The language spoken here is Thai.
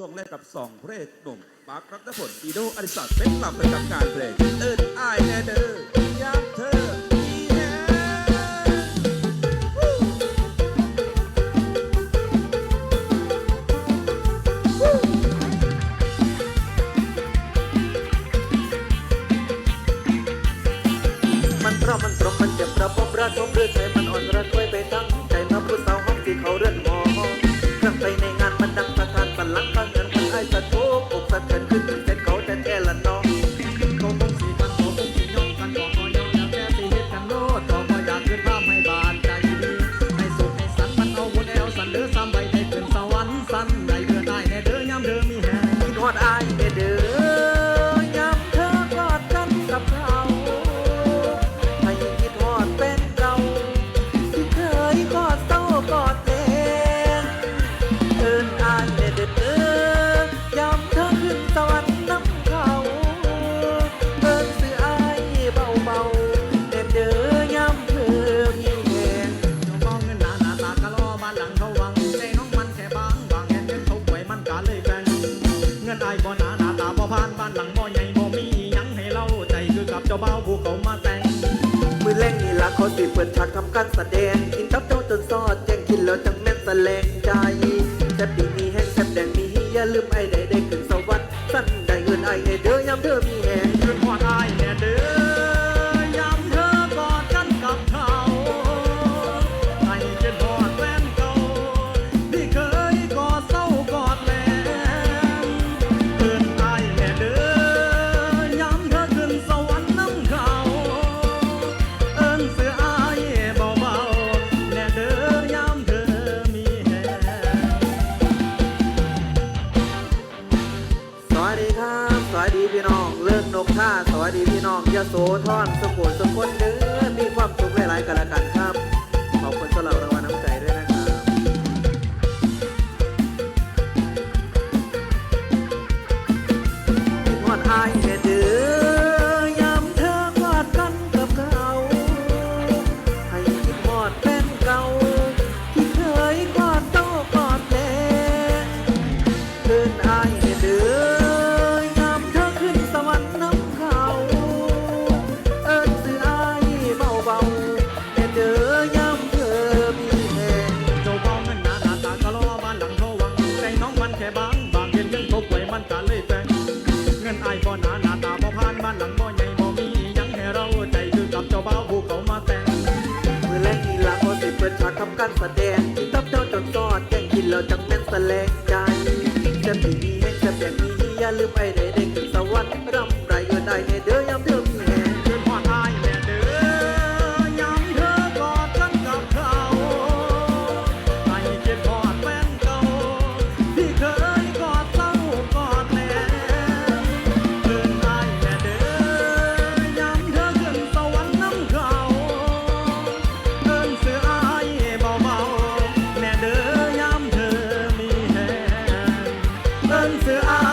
ช่วงแรกกับสองพระเอกหนุ่มปาร์ครัตนพลอีโดอดิศักดิ์เป็นหลับประจำการเพลงเอิญอายแน่เด้อยามเธอมีแฮงมันเพราะมันตรงมันเจ็บระบบระทมเรือใานปันหลังข้างเงินไอ้สะทุกอกสะเทือนขึ้น นอายบ่หนาหน้าตาบ่ผ่านบ้านหลังบ่ใหญ่บ่มีหยังให้เล่าใจคือกับเจ้าบ่าวผู้เขามาแต่งมือเล่งนี่ละเขาสิเปิดฉากทำการแสดงกินทับเจ้าจนซอดแจ้งกินแล้วจังแม่นแสลงใจแซ่บดีมีแห้งแซ่บแดงมีอย่าลืมไอ้ได้ได้ขึ้นสวรรค์สั้นได้เงินไอ้ให้เด้อยามเธอมี วัสดีพี่น้อง เลิกนกท่าสวัสดีพี่น้องยะโสธรสกุลสกุลเด้อมีความสุขหลายๆกันละกันครับ ขอบคุณสำหรับรางวัลน้ำใจด้วยนะครับทอดอายเด้อยามเธอกอดกันกับเขาให้คิดฮอดแฟนเก่า ที่เคยกอดโต้กอดแลงเดินอา ยังทบไว้มันกะเลยแฟงเงินอายบ่หนาหน้าตาบ่ผ่านบ้านหลังบ่ใหญ่บ่มียังให้เราใจคือกับเจ้าบ่าวผู้เขามาแต่งมือแรกนี่ละพอสิเปิดฉากทำการแสดงที่ตับเจ้าจนกอดแกงกินแล้วจังแม่นแสลงใจจะดีมีแห้งแบ่งมีอย่าลืมไอ้ใดได้ขึ้นสวรร 我们的爱。